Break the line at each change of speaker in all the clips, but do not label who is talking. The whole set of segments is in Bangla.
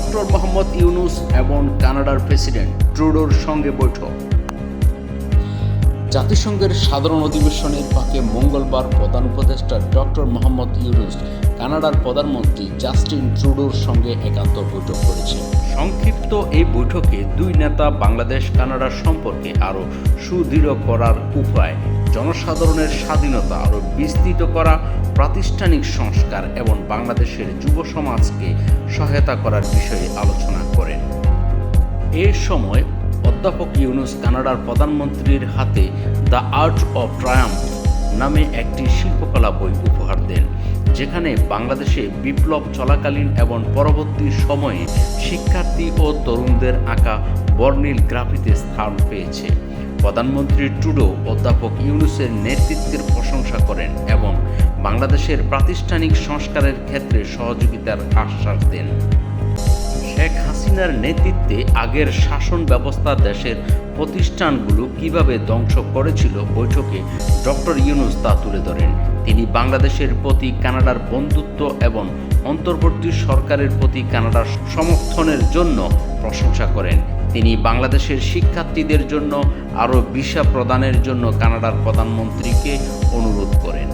ডক্টর মোহাম্মদ ইউনুস এবং কানাডার প্রেসিডেন্ট ট্রুডোর সঙ্গে বৈঠক। জাতিসংঘের সাধারণ অধিবেশনের পাকে মঙ্গলবার প্রধান উপদেষ্টা ডক্টর মোহাম্মদ ইউনুস কানাডার প্রধানমন্ত্রী জাস্টিন ট্রুডোর সঙ্গে একান্ত বৈঠক করেছেন। সংক্ষিপ্ত এই বৈঠকে দুই নেতা বাংলাদেশ কানাডার সম্পর্কে আরও সুদৃঢ় করার উপায় জনসাধারণের স্বাধীনতা আরও বিস্তৃত করা প্রাতিষ্ঠানিক সংস্কার এবং বাংলাদেশের যুব সমাজকে সহায়তা করার বিষয়ে আলোচনা করেন। এ সময় অধ্যাপক ইউনুস কানাডার প্রধানমন্ত্রীর হাতে দ্য আর্ট অফ ট্রায়াম নামে একটি শিল্পকলা বই উপহার দেন, যেখানে বাংলাদেশে বিপ্লব চলাকালীন এবং পরবর্তী সময়ে শিক্ষার্থী ও তরুণদের আঁকা বর্ণিল গ্রাফিতে স্থান পেয়েছে। প্রধানমন্ত্রী ট্রুডো, অধ্যাপক ইউনুসের নেতৃত্বের প্রশংসা করেন এবং বাংলাদেশের প্রাতিষ্ঠানিক সংস্কারের ক্ষেত্রে সহযোগিতার আশ্বাস দেন। শেখ হাসিনার নেতৃত্বে আগের শাসন ব্যবস্থা দেশের প্রতিষ্ঠানগুলো কীভাবে ধ্বংস করেছিল বৈঠকে ডক্টর ইউনুস তা তুলে ধরেন। তিনি বাংলাদেশের প্রতি কানাডার বন্ধুত্ব এবং অন্তর্বর্তী সরকারের প্রতি কানাডার সমর্থনের জন্য প্রশংসা করেন। তিনি বাংলাদেশের শিক্ষার্থীদের জন্য আরও ভিসা প্রদানের জন্য কানাডার প্রধানমন্ত্রীকে অনুরোধ করেন।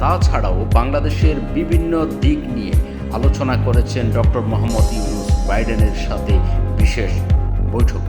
তাছাড়াও বাংলাদেশের বিভিন্ন দিক নিয়ে আলোচনা করেছেন ডক্টর মোহাম্মদ ইউনুস বাইডেনের সাথে বিশেষ বৈঠক।